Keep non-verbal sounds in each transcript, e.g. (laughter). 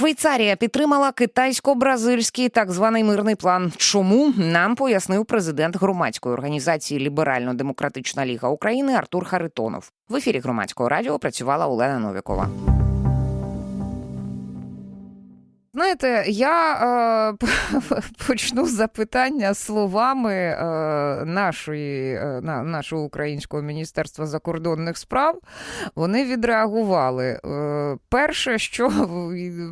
Швейцарія підтримала китайсько-бразильський так званий мирний план. Чому нам пояснив президент громадської організації Ліберально-Демократична Ліга України Артур Харитонов. В ефірі громадського радіо працювала Олена Новікова. Знаєте, я е, (laughs) почну з запитання словами е, нашої, е, нашого українського міністерства закордонних справ. Вони відреагували. Е, перше, що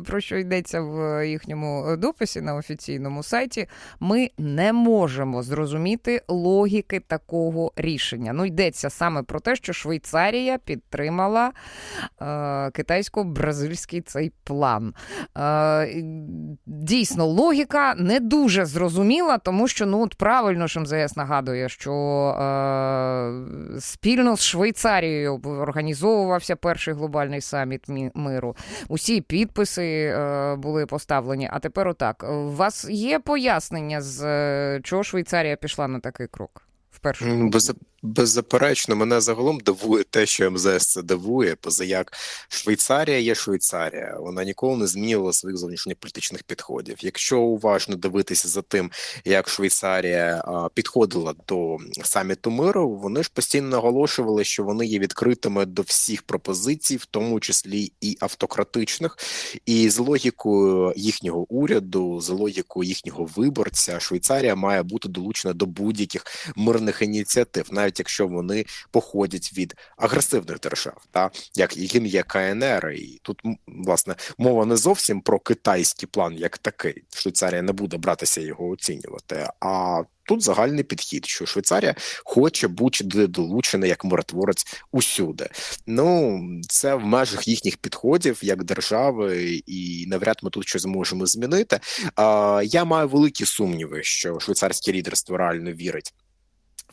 про що йдеться в їхньому дописі на офіційному сайті, ми не можемо зрозуміти логіки такого рішення. Ну, йдеться саме про те, що Швейцарія підтримала е, китайсько-бразильський цей план. Е, Дійсно, логіка не дуже зрозуміла, тому що ну от правильно ж МЗС нагадує, що е, спільно з Швейцарією організовувався перший глобальний саміт миру. Усі підписи е, були поставлені. А тепер отак. У вас є пояснення, з е, чого Швейцарія пішла на такий крок? Вперше. Без, беззаперечно, мене загалом дивує те, що МЗС це дивує, поза як Швейцарія є Швейцарія. Вона ніколи не змінювала своїх зовнішньополітичних підходів. Якщо уважно дивитися за тим, як Швейцарія а, підходила до саміту миру, вони ж постійно наголошували, що вони є відкритими до всіх пропозицій, в тому числі і автократичних. І з логікою їхнього уряду, з логікою їхнього виборця, Швейцарія має бути долучена до будь-яких мирних ініціатив, навіть якщо вони походять від агресивних держав, та як яким є КНР, і тут власне мова не зовсім про китайський план як такий. Швейцарія не буде братися його оцінювати. А тут загальний підхід, що Швейцарія хоче бути долучена як миротворець усюди. Ну це в межах їхніх підходів як держави, і навряд ми тут щось зможемо змінити. А, я маю великі сумніви, що швейцарське лідерство реально вірить.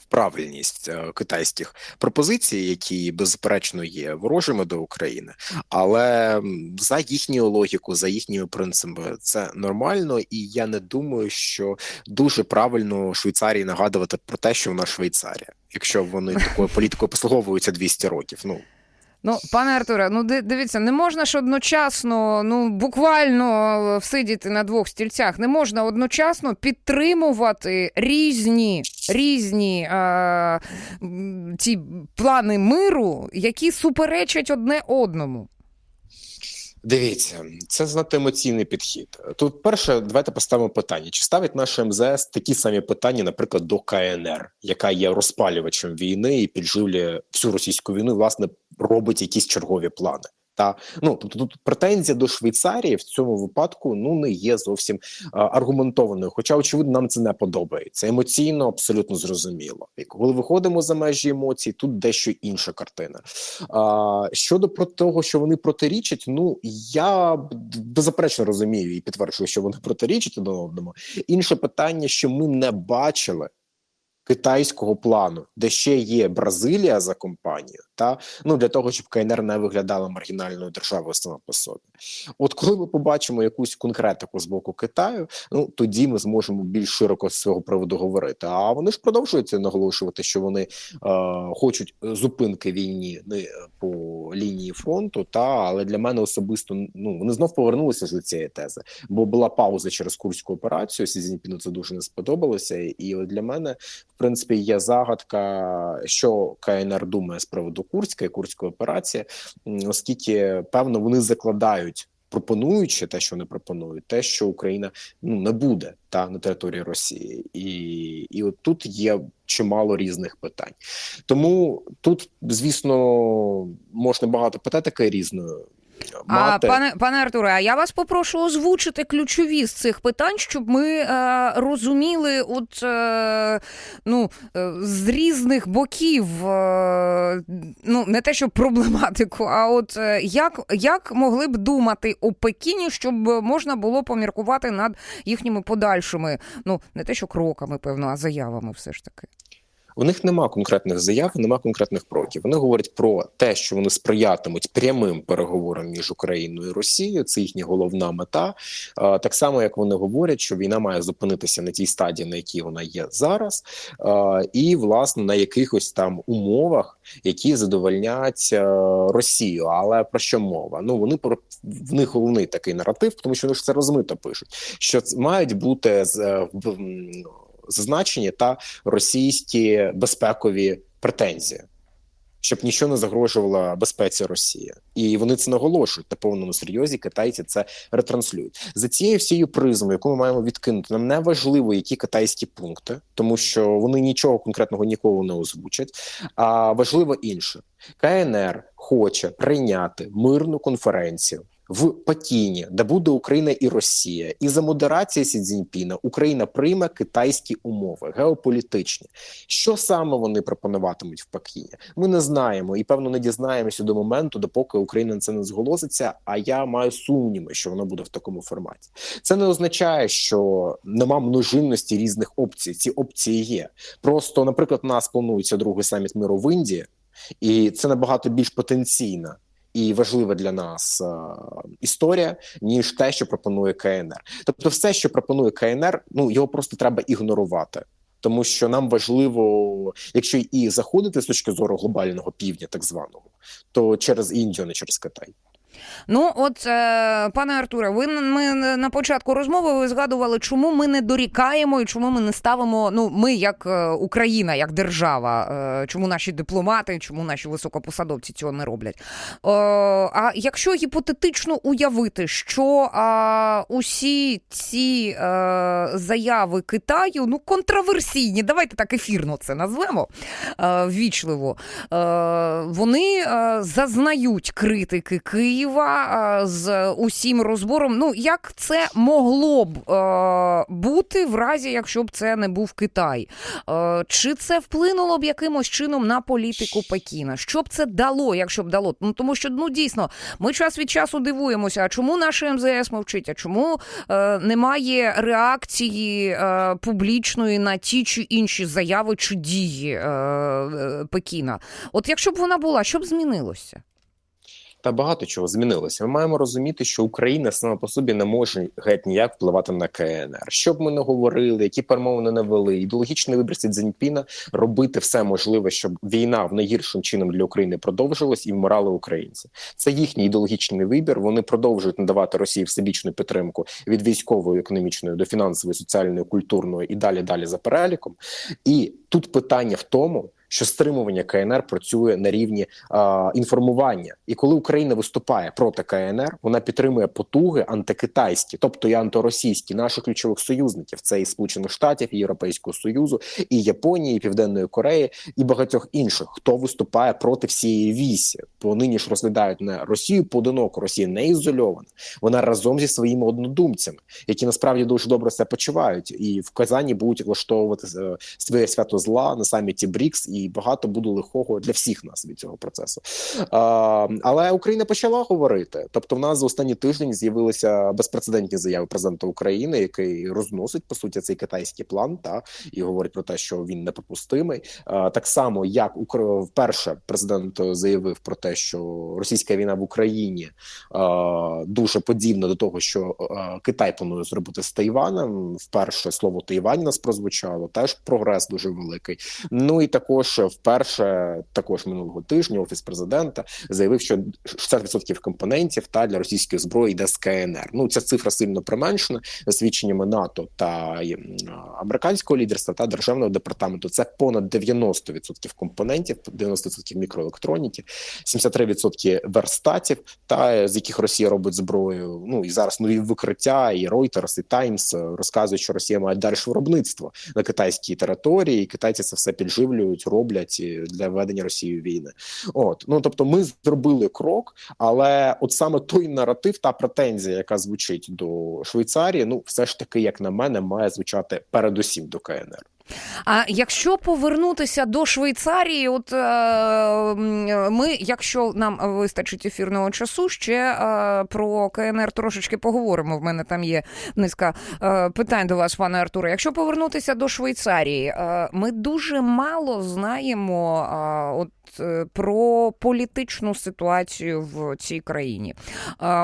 Правильність е, китайських пропозицій, які безперечно є ворожими до України, але за їхню логіку, за їхніми принципами, це нормально, і я не думаю, що дуже правильно Швейцарії нагадувати про те, що вона Швейцарія, якщо вони такою (laughs) політикою послуговуються 200 років. Ну Ну, пане Артуре, ну дивіться, не можна ж одночасно, ну буквально всидіти на двох стільцях. Не можна одночасно підтримувати різні різні е, ці плани миру, які суперечать одне одному. Дивіться, це занадто емоційний підхід. Тут перше, давайте поставимо питання: чи ставить наше МЗС такі самі питання, наприклад, до КНР, яка є розпалювачем війни і підживлює всю російську війну, власне, робить якісь чергові плани. Та ну тобто тут претензія до Швейцарії в цьому випадку ну не є зовсім а, аргументованою. Хоча, очевидно, нам це не подобається. Емоційно абсолютно зрозуміло. І коли виходимо за межі емоцій, тут дещо інша картина. А, щодо про того, що вони протирічать, ну я беззаперечно розумію і підтверджую, що вони протирічать один одному. Інше питання, що ми не бачили. Китайського плану, де ще є Бразилія за компанію, та ну для того, щоб КНР не виглядала маргінальною державою сама по собі. От коли ми побачимо якусь конкретику з боку Китаю, ну тоді ми зможемо більш широко з цього приводу говорити. А вони ж продовжують це наголошувати, що вони е, хочуть зупинки війні не по лінії фронту. Та але для мене особисто ну вони знов повернулися до цієї тези, бо була пауза через курську операцію. Сізіньпіну це дуже не сподобалося, і от для мене в принципі є загадка, що КНР думає з приводу Курська і курської операції, оскільки певно вони закладають. Пропонуючи те, що вони пропонують, те, що Україна ну не буде та на території Росії, і, і от тут є чимало різних питань. Тому тут, звісно, можна багато питати різної А мати. пане пане Артуре, а я вас попрошу озвучити ключові з цих питань, щоб ми е, розуміли, от е, ну е, з різних боків, е, ну не те, що проблематику, а от е, як, як могли б думати у Пекіні, щоб можна було поміркувати над їхніми подальшими, ну не те, що кроками, певно, а заявами, все ж таки. У них нема конкретних заяв, нема конкретних кроків. Вони говорять про те, що вони сприятимуть прямим переговорам між Україною і Росією. Це їхня головна мета. Так само, як вони говорять, що війна має зупинитися на тій стадії, на якій вона є зараз, і власне на якихось там умовах, які задовольнять е, Росію. Але про що мова? Ну вони про в них головний такий наратив, тому що вони ж це розмито пишуть. Що мають бути з е, зазначені та російські безпекові претензії. Щоб нічого не загрожувало безпеці Росії, і вони це наголошують на повному серйозі. Китайці це ретранслюють за цією всією призмою, яку ми маємо відкинути. Нам не важливо, які китайські пункти, тому що вони нічого конкретного ніколи не озвучать. А важливо інше: КНР хоче прийняти мирну конференцію. В Пекіні, де буде Україна і Росія, і за модерації Сі Цзіньпіна Україна прийме китайські умови геополітичні. Що саме вони пропонуватимуть в Пекіні? Ми не знаємо і певно не дізнаємося до моменту, допоки Україна це не зголоситься. А я маю сумніви, що воно буде в такому форматі. Це не означає, що нема множинності різних опцій. Ці опції є. Просто, наприклад, у нас планується другий саміт миру в Індії, і це набагато більш потенційна. І важлива для нас е, історія, ніж те, що пропонує КНР. Тобто, все, що пропонує КНР, ну його просто треба ігнорувати. Тому що нам важливо, якщо і заходити з точки зору глобального півдня, так званого, то через Індію, а не через Китай. Ну, от, е, пане Артуре, ви ми на початку розмови ви згадували, чому ми не дорікаємо і чому ми не ставимо. Ну, ми як е, Україна, як держава, е, чому наші дипломати, чому наші високопосадовці цього не роблять. А якщо гіпотетично уявити, що усі ці заяви Китаю ну контроверсійні, давайте так ефірно це назвемо ввічливо, вони зазнають критики Києва е, з усім розбором. Ну як це могло б е, бути в разі, якщо б це не був Китай? Е, Чи це вплинуло б якимось чином на політику Пекіна? Що б це дало, якщо б дало? Ну тому що ну дійсно ми час від часу дивуємося, а чому наше МЗС мовчить? А чому е, немає реакції публічної на ті чи інші заяви чи дії Пекіна? От якщо б вона була, що б змінилося? Та багато чого змінилося. Ми маємо розуміти, що Україна сама по собі не може геть ніяк впливати на КНР. Що б ми не говорили, які перемовини не вели, ідеологічний вибір Сі Цзіньпіна робити все можливе, щоб війна в найгіршим чином для України продовжилась і вмирали українці. Це їхній ідеологічний вибір. Вони продовжують надавати Росії всебічну підтримку від військової, економічної до фінансової, соціальної, культурної і далі далі за переліком. І тут питання в тому. Що стримування КНР працює на рівні а, інформування, і коли Україна виступає проти КНР, вона підтримує потуги антикитайські, тобто і антиросійські наших ключових союзників. Це і Сполучених Штатів, і Європейського Союзу, і Японії, і Південної Кореї, і багатьох інших, хто виступає проти всієї вісі. Бо нині ж розглядають не Росію поодиноко, Росія не ізольована. Вона разом зі своїми однодумцями, які насправді дуже добре себе почувають, і в Казані будуть влаштовувати е, своє свято зла на саміті БРІКС, і багато буде лихого для всіх нас від цього процесу. А, але Україна почала говорити. Тобто, в нас за останній тиждень з'явилися безпрецедентні заяви президента України, який розносить по суті цей китайський план, та і говорить про те, що він неприпустимий. А, так само, як Укр- вперше президент заявив про те, що російська війна в Україні а, дуже подібна до того, що а, Китай планує зробити з Тайванем. Вперше слово Тайвань нас прозвучало. Теж прогрес дуже великий. Ну і також вперше, також минулого тижня, офіс президента заявив, що 60% компонентів та для російської зброї йде з КНР. Ну ця цифра сильно применшена за свідченнями НАТО та американського лідерства та державного департаменту. Це понад 90% компонентів, 90% мікроелектроніки, 73% верстатів, та з яких Росія робить зброю. Ну і зараз нові викриття, і Reuters, і Times розказують, що Росія має далі виробництво на китайській території, і китайці це все підживлюють, роблять для ведення Росії війни. От ну тобто, ми зробили крок, але от саме той наратив, та претензія, яка звучить до Швейцарії, ну все ж таки, як на мене, має звучати передусім до КНР. А якщо повернутися до Швейцарії, от е, ми, якщо нам вистачить ефірного часу, ще е, про КНР трошечки поговоримо. В мене там є низка е, питань до вас, пане Артуре. Якщо повернутися до Швейцарії, ми дуже мало знаємо от. Е, Про політичну ситуацію в цій країні.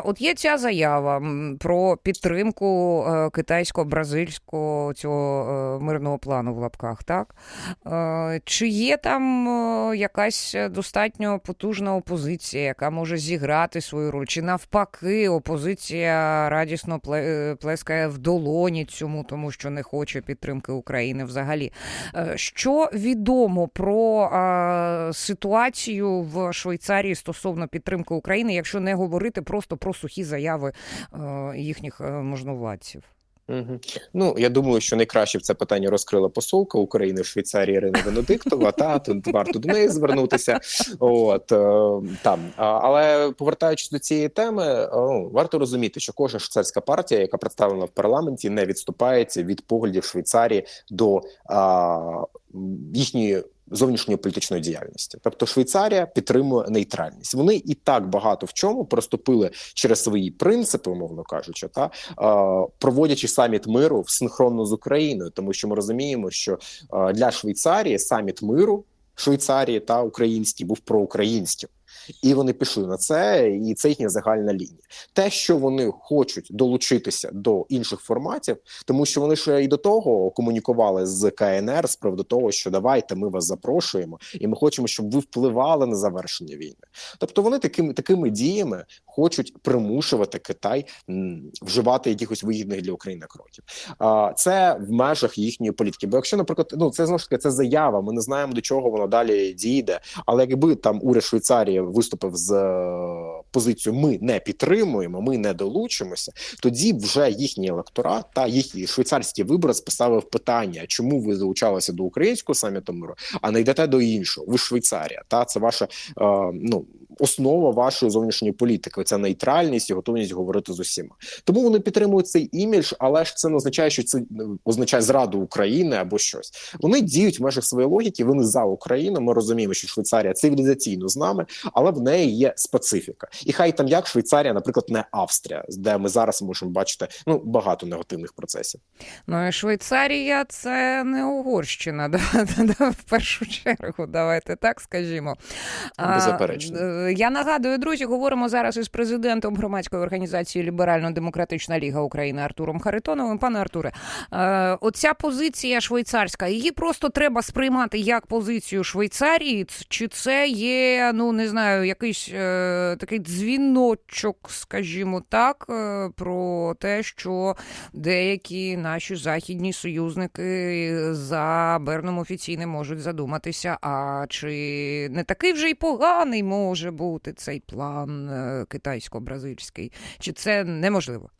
От є ця заява про підтримку е, китайсько-бразильського цього е, мирного плану в лапках, так? Чи є там якась достатньо потужна опозиція, яка може зіграти свою роль? Чи навпаки, опозиція радісно плескає в долоні цьому, тому що не хоче підтримки України взагалі? Що відомо про е, ситуацію в Швейцарії стосовно підтримки України, якщо не говорити просто про сухі заяви е, їхніх е, можновладців? Угу. Ну я думаю, що найкраще в це питання розкрила посолка України в Швейцарії Ірина Венедиктова. Та тут варто до неї звернутися. От е, там, але повертаючись до цієї теми, варто розуміти, що кожна швейцарська партія, яка представлена в парламенті, не відступається від поглядів Швейцарії до їхньої. Зовнішньої політичної діяльності, тобто Швейцарія підтримує нейтральність. Вони і так багато в чому проступили через свої принципи, умовно кажучи, та проводячи саміт миру в синхронно з Україною, тому що ми розуміємо, що для Швейцарії саміт миру Швейцарії та український був проукраїнським. І вони пішли на це, і це їхня загальна лінія. Те, що вони хочуть долучитися до інших форматів, тому що вони ще і до того комунікували з КНР з приводу того, що давайте ми вас запрошуємо, і ми хочемо, щоб ви впливали на завершення війни. Тобто вони такими такими діями хочуть примушувати Китай вживати якихось вигідних для України кроків. А це в межах їхньої політики. Бо якщо, наприклад, ну це знову ж таки це заява. Ми не знаємо до чого воно далі дійде. Але якби там уряд Швейцарії виступив з е, позицією Ми не підтримуємо, ми не долучимося, тоді вже їхній електорат та їхні швейцарські вибори поставив питання, чому ви залучалися до українського саміту миру, а не йдете до іншого. Ви Швейцарія, та це ваша е, ну основа вашої зовнішньої політики. Це нейтральність і готовність говорити з усіма. Тому вони підтримують цей імідж, але ж це не означає, що це е, означає зраду України або щось. Вони діють в межах своєї логіки. Вони за Україну. Ми розуміємо, що Швейцарія цивілізаційно з нами, але в неї є специфіка. І хай там як Швейцарія, наприклад, не Австрія, де ми зараз можемо бачити ну багато негативних процесів. Ну і Швейцарія це не Угорщина, (laughs) да, в першу чергу. Давайте так скажімо. Беззаперечно. Я нагадую, друзі, говоримо зараз із президентом громадської організації Ліберально-Демократична Ліга України Артуром Харитоновим. Пане Артуре, е, оця позиція швейцарська, її просто треба сприймати як позицію Швейцарії, чи це є, ну не знаю, якийсь е, такий дзвіночок, скажімо так, е, про те, що деякі наші західні союзники за Берном офіційно можуть задуматися. А чи не такий вже й поганий може бути цей план е, китайсько-бразильський? Чи це неможливо?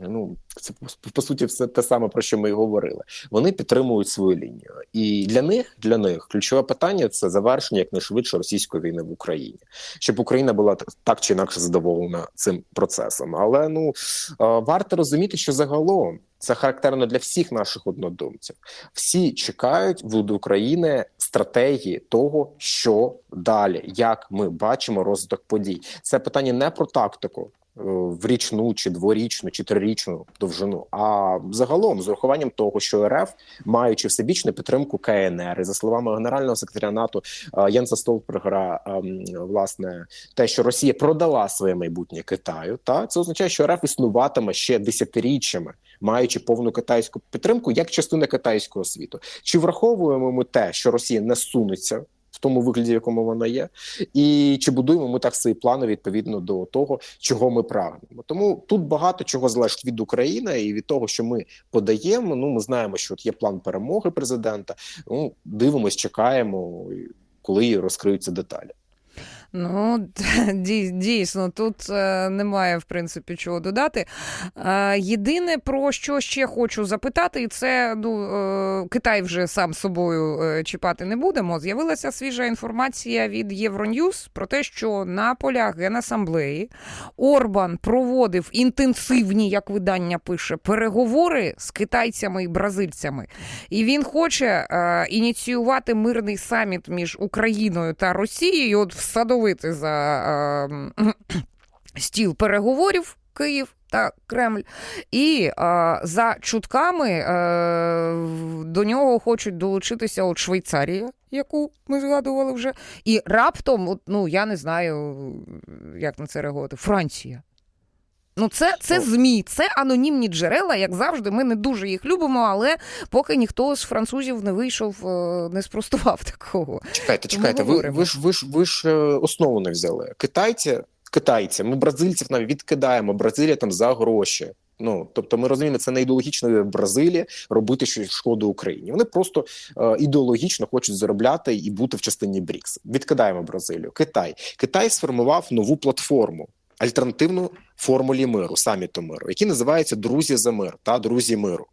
Ну це по- суті все те саме про що ми і говорили. Вони підтримують свою лінію, і для них для них ключове питання це завершення якнайшвидше російської війни в Україні, щоб Україна була так- чи інакше задоволена цим процесом. Але ну варто розуміти, що загалом це характерно для всіх наших однодумців. Всі чекають від України стратегії того, що далі, як ми бачимо розвиток подій. Це питання не про тактику. Е, В річну чи дворічну чи трирічну довжину, а загалом з урахуванням того, що РФ, маючи всебічну підтримку КНР, і за словами генерального секретаря НАТО е, Єнса Столпергера, ем, власне, те, що Росія продала своє майбутнє Китаю, та це означає, що РФ існуватиме ще десятиріччями, маючи повну китайську підтримку як частина китайського світу. Чи враховуємо ми те, що Росія не сунеться? Тому вигляді, в якому вона є, і чи будуємо ми так свої плани відповідно до того, чого ми прагнемо. Тому тут багато чого залежить від України і від того, що ми подаємо. Ну ми знаємо, що от є план перемоги президента. Ну дивимось, чекаємо, коли розкриються деталі. Ну, (laughs) дійсно, тут е, немає, в принципі, чого додати. Е, Єдине, про що ще хочу запитати, і це ну, е, Китай вже сам собою чіпати не будемо. З'явилася свіжа інформація від Євроньюз про те, що на полях Генасамблеї Орбан проводив інтенсивні, як видання пише, переговори з китайцями і бразильцями. І він хоче ініціювати мирний саміт між Україною та Росією, от всадовити за е, (clears throat) стіл переговорів Київ. Та Кремль, і а, за чутками а, до нього хочуть долучитися от Швейцарія, яку ми згадували вже, і раптом, от, ну я не знаю, як на це реагувати, Франція. Ну, це, це Ну. ЗМІ, це анонімні джерела, як завжди. Ми не дуже їх любимо, але поки ніхто з французів не вийшов, е, не спростував (laughs) такого. Чекайте, чекайте. Ви, ви ж ви ж ви ж е, основу не взяли. Китайці, китайці, ми бразильців навіть відкидаємо. Бразилія там за гроші. Ну тобто, ми розуміємо, це не ідеологічно Бразилія робити щось шкоду Україні. Вони просто е, ідеологічно хочуть заробляти і бути в частині БРІКС. Відкидаємо Бразилію. Китай. Китай сформував нову платформу. Альтернативну формулі миру, саміту миру, які називаються Друзі за мир та друзі миру.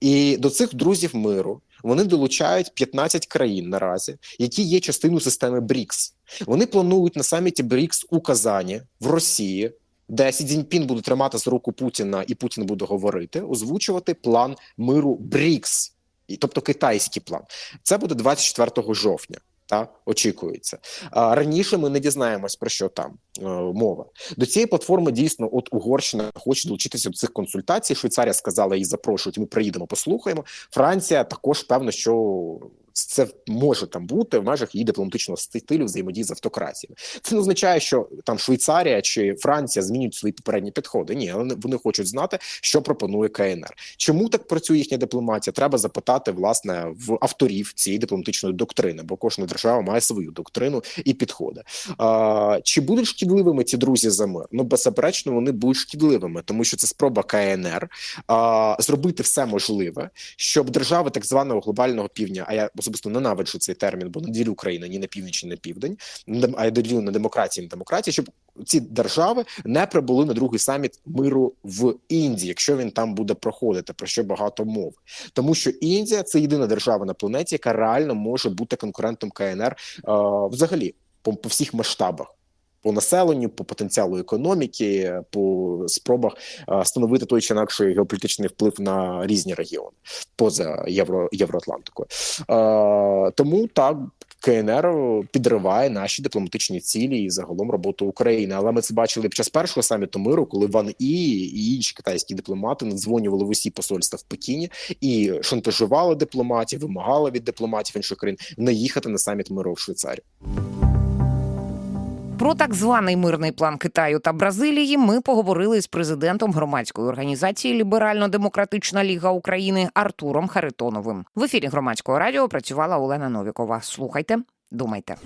І до цих друзів миру вони долучають 15 країн наразі, які є частиною системи БРІКС. Вони планують на саміті БРІКС у Казані в Росії, де Сі Цзіньпін буде тримати за руку Путіна, і Путін буде говорити, озвучувати план миру БРІКС, тобто китайський план. Це буде 24 жовтня. Та очікується а раніше. Ми не дізнаємось про що там е, мова. До цієї платформи дійсно, от Угорщина хоче долучитися до цих консультацій. Швейцарія сказала її запрошують. Ми приїдемо, послухаємо. Франція також певно, що це може там бути в межах її дипломатичного стилю взаємодії з автократіями. Це не означає, що там Швейцарія чи Франція змінюють свої попередні підходи. Ні, вони, хочуть знати, що пропонує КНР. Чому так працює їхня дипломатія? Треба запитати власне в авторів цієї дипломатичної доктрини, бо кожна держава має свою доктрину і підходи. А, чи будуть шкідливими ці друзі за мир? Ну беззаперечно, вони будуть шкідливими, тому що це спроба КНР а, зробити все можливе, щоб держави так званого глобального півдня, а я особисто ненавиджу цей термін, бо не ділю Україну ні на північ, ні на південь, а я ділю на демократії, на демократії, щоб ці держави не прибули на другий саміт миру в Індії, якщо він там буде проходити, про що багато мов. Тому що Індія це єдина держава на планеті, яка реально може бути конкурентом КНР е, взагалі по, по всіх масштабах. По населенню, по потенціалу економіки, по спробах е, становити той чи інакший геополітичний вплив на різні регіони поза Євро Євроатлантикою. Е, тому так КНР підриває наші дипломатичні цілі і загалом роботу України. Але ми це бачили під час першого саміту миру, коли Ван І і інші китайські дипломати надзвонювали в усі посольства в Пекіні і шантажували дипломатів, вимагали від дипломатів інших країн не їхати на саміт миру в Швейцарію. Про так званий мирний план Китаю та Бразилії ми поговорили з президентом громадської організації Ліберально-Демократична Ліга України Артуром Харитоновим. В ефірі громадського радіо працювала Олена Новікова. Слухайте, думайте.